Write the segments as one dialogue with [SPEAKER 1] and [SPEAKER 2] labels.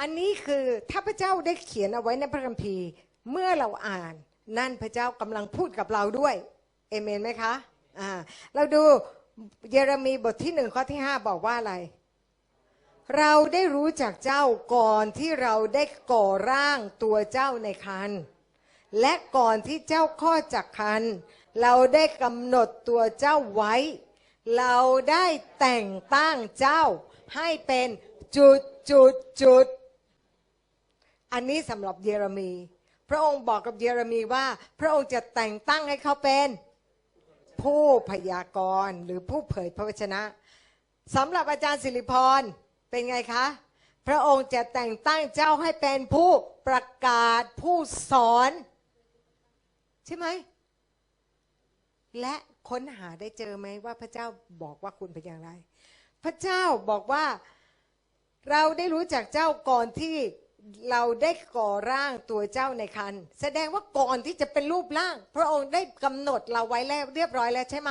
[SPEAKER 1] อันนี้คือถ้าพระเจ้าได้เขียนเอาไว้ในพระคัมภีร์ เมื่อเราอ่านนั่นพระเจ้ากำลังพูดกับเราด้วยเอเมนไหมคะอ่าเราดูเยเรมีบทที่หนึ่งข้อที่ห้าบอกว่าอะไร เราได้รู้จากเจ้าก่อนที่เราได้ก่อร่างตัวเจ้าในคันและก่อนที่เจ้าคลอจากคันเราได้กำหนดตัวเจ้าไว้ เราได้แต่งตั้งเจ้าให้เป็นจุดจุดจุด อันนี้สำหรับเยเรมี พระองค์บอกกับเยเรมีว่า พระองค์จะแต่งตั้งให้เขาเป็นผู้พยากรณ์หรือผู้เผยพระวจนะสำหรับอาจารย์สิริพรเป็นไงคะ พระองค์จะแต่งตั้งเจ้าให้เป็นผู้ประกาศผู้สอน ใช่ไหม และค้นหาได้เจอไหมว่าพระเจ้าบอกว่าคุณเป็นอย่างไร พระเจ้าบอกว่าเราได้รู้จักเจ้าก่อนที่ เราได้ก่อร่างตัวเจ้าในคันแสดงว่าก่อนที่จะเป็นรูปร่าง พระองค์ได้กำหนดเราไว้แล้วเรียบร้อยแล้วใช่ไหม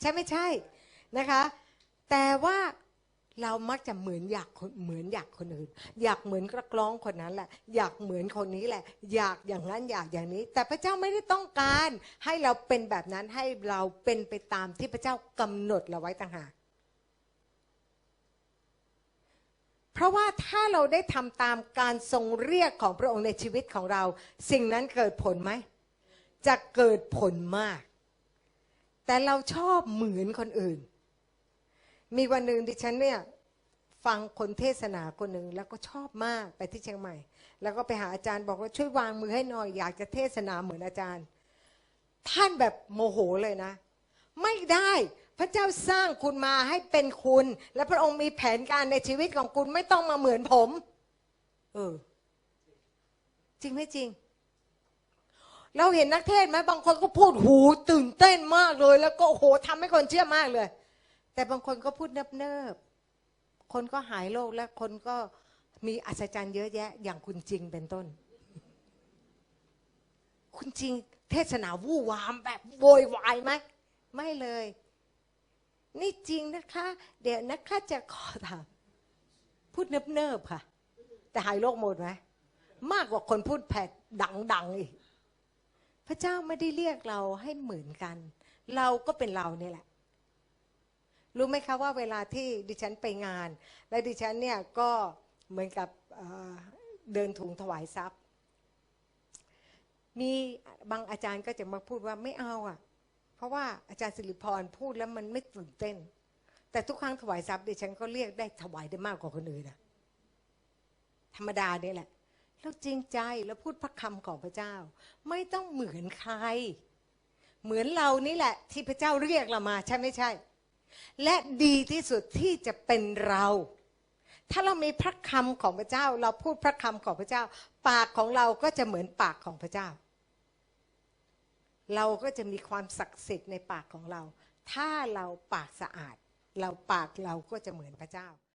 [SPEAKER 1] ใช่ไม่ใช่นะคะ แต่ว่าเรามักจะเหมือนอยากเหมือนอยากคนอื่น อยากเหมือนกระกร้องคนนั้นแหละ อยากเหมือนคนนี้แหละ อยากอย่างนั้นอยากอย่างนี้ แต่พระเจ้าไม่ได้ต้องการให้เราเป็นแบบนั้นให้เราเป็นไปตามที่พระเจ้ากำหนดเราไว้ต่างหาก เพราะว่าถ้าเราได้ทำตามการทรงเรียกของพระองค์ในชีวิตของเรา สิ่งนั้นเกิดผลไหม จะเกิดผลมาก แต่เราชอบเหมือนคนอื่น มีวันหนึ่งดิฉันเนี่ยฟังคนเทศนาคนหนึ่งแล้วก็ชอบมากไปที่เชียงใหม่ แล้วก็ไปหาอาจารย์บอกว่าช่วยวางมือให้หน่อยอยากจะเทศนาเหมือนอาจารย์ ท่านแบบโมโหเลยนะ ไม่ได้ พระเจ้าสร้างคุณมาให้เป็นคุณ และพระองค์มีแผนการในชีวิตของคุณไม่ต้องมาเหมือนผม เออ จริงไม่จริง เราเห็นนักเทศน์ไหมบางคนก็พูดหูตื่นเต้นมากเลย แล้วก็โหทำให้คนเชื่อมากเลย แต่บางคนก็พูดเนิบๆคนก็หายโรคและคนก็มีอัศจรรย์เยอะแยะ อย่างคุณจริงเป็นต้น คุณจริง เทศนาวู่วามแบบโวยวายไหมไม่เลย นี่จริงนะคะ เดี๋ยวนะคะจะขอถาม พูดเนิบๆค่ะ แต่หายโรคหมดไหมมากกว่าคนพูดแผดดังๆอีก พระเจ้าไม่ได้เรียกเราให้เหมือนกัน เราก็เป็นเราเนี่ยแหละ รู้ไหมคะว่าเวลาที่ดิฉันไปงาน และดิฉันเนี่ยก็เหมือนกับเเดินถุงถวายทรัพย์ มีบางอาจารย์ก็จะมาพูดว่าไม่เอาอะ ราะว่าอาจารย์สิริพรพูดแล้วมันไม่ตื่นเต้น แต่ทุกครั้งถวายทรัพย์ดิฉันก็เรียกได้ถวายได้มากกว่าคนอื่นนะธรรมดาเนี่ยแหละแล้วจริงใจแล้วพูดพระคำของพระเจ้า ไม่ต้องเหมือนใคร เหมือนเรานี่แหละ ที่พระเจ้าเรียกเรามาใช่ไม่ใช่ และดีที่สุดที่จะเป็นเรา ถ้าเรามีพระคำของพระเจ้า เราพูดพระคำของพระเจ้า ปากของเราก็จะเหมือนปากของพระเจ้า เราก็จะมีความศักดิ์สิทธิ์ในปากของเรา ถ้าเราปากสะอาด เราปากเราก็จะเหมือนพระเจ้า